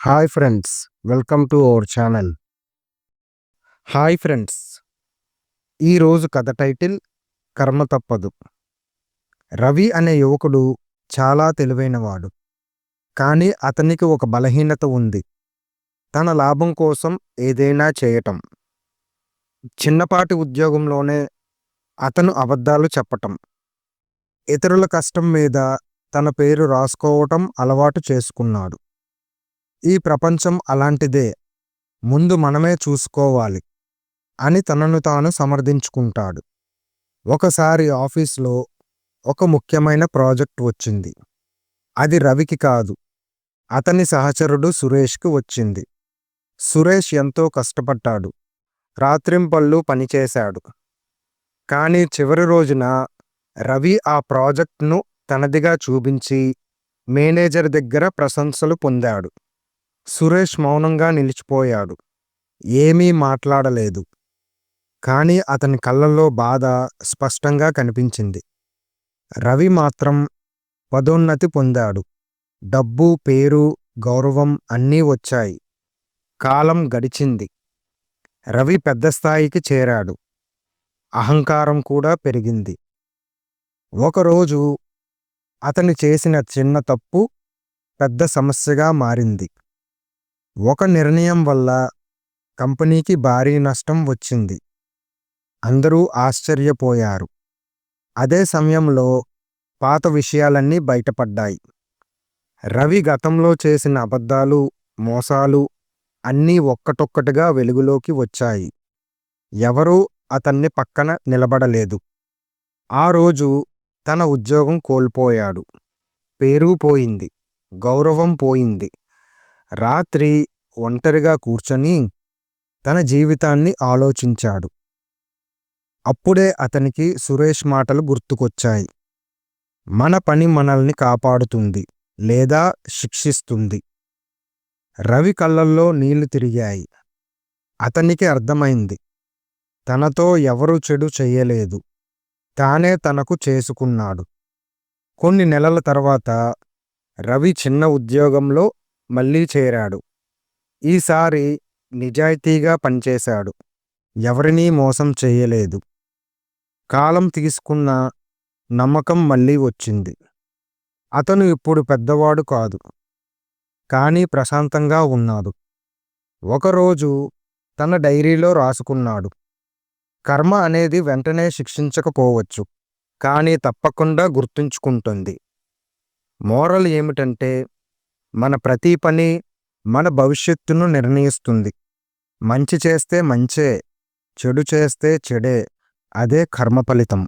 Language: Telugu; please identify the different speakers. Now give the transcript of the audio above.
Speaker 1: Hi friends welcome to our channel hi friends ఈరోజు కథ టైటిల్ కర్మ తప్పదు. రవి అనే యువకుడు చాలా తెలివైనవాడు. కానీ అతనికి ఒక బలహీనత ఉంది. తన లాభం కోసం ఏదైనా చేయటం. చిన్నపాటి ఉద్యోగంలోనే అతను అబద్ధాలు చెప్పటం. ఇతరుల కష్టం మీద తన పేరు రాసుకోవటం అలవాటు చేసుకున్నాడు. ఈ ప్రపంచం అలాంటిదే. ముందు మనమే చూసుకోవాలి. అని తనను తాను సమర్థించుకుంటాడు. ఒకసారి ఆఫీస్లో ఒక ముఖ్యమైన ప్రాజెక్ట్ వచ్చింది. అది రవికి కాదు. అతని సహచరుడు సురేష్కి వచ్చింది. సురేష్ ఎంతో కష్టపడ్డాడు. రాత్రింపళ్ళు పనిచేశాడు. కానీ చివరి రోజున రవి ఆ ప్రాజెక్ట్ను తనదిగా చూపించి మేనేజర్ దగ్గర ప్రశంసలు పొందాడు. సురేష్ మౌనంగా నిలిచిపోయాడు. ఏమీ మాట్లాడలేదు. కానీ అతని కళ్ళల్లో బాధ స్పష్టంగా కనిపించింది. రవి మాత్రం పదోన్నతి పొందాడు. డబ్బు పేరు గౌరవం అన్నీ వచ్చాయి. కాలం గడిచింది. రవి పెద్ద స్థాయికి చేరాడు. అహంకారం కూడా పెరిగింది. ఒకరోజు అతని చేసిన చిన్న తప్పు పెద్ద సమస్యగా మారింది. ఒక నిర్ణయం వల్ల కంపెనీకి భారీ నష్టం వచ్చింది. అందరూ ఆశ్చర్యపోయారు. అదే సమయంలో పాత విషయాలన్నీ బయటపడ్డాయి. రవి గతంలో చేసిన అబద్ధాలు మోసాలు అన్నీ ఒక్కటొక్కటిగా వెలుగులోకి వచ్చాయి. ఎవరూ అతన్ని పక్కన నిలబడలేదు. ఆ రోజు తన ఉద్యోగం కోల్పోయాడు. పేరు పోయింది. గౌరవం పోయింది. రాత్రి ఒంటరిగా కూర్చొని తన జీవితాన్ని ఆలోచించాడు. అప్పుడే అతనికి సురేష్ మాటలు గుర్తుకొచ్చాయి. మన పని మనల్ని కాపాడుతుంది లేదా శిక్షిస్తుంది. రవి కళ్ళల్లో నీళ్ళు తిరిగాయి. అతనికి అర్థమైంది. తనతో ఎవరు చెడు చెయ్యలేదు తానే తనకు చేసుకున్నాడు. కొన్ని నెలల తర్వాత రవి చిన్న ఉద్యోగంలో మళ్ళీ చేరాడు. ఈసారి నిజాయితీగా పనిచేశాడు. ఎవరినీ మోసం చేయలేదు. కాలం తీసుకున్న నమ్మకం మళ్ళీ వచ్చింది. అతను ఇప్పుడు పెద్దవాడు కాదు. కానీ ప్రశాంతంగా ఉన్నాడు. ఒకరోజు తన డైరీలో రాసుకున్నాడు. కర్మ అనేది వెంటనే శిక్షించకపోవచ్చు. కానీ తప్పకుండా గుర్తుంచుకుంటుంది. మోరల్ ఏమిటంటే మన ప్రతి పని మన భవిష్యత్తును నిర్ణయిస్తుంది. మంచి చేస్తే మంచే చెడు చేస్తే చెడే అదే కర్మ ఫలితం.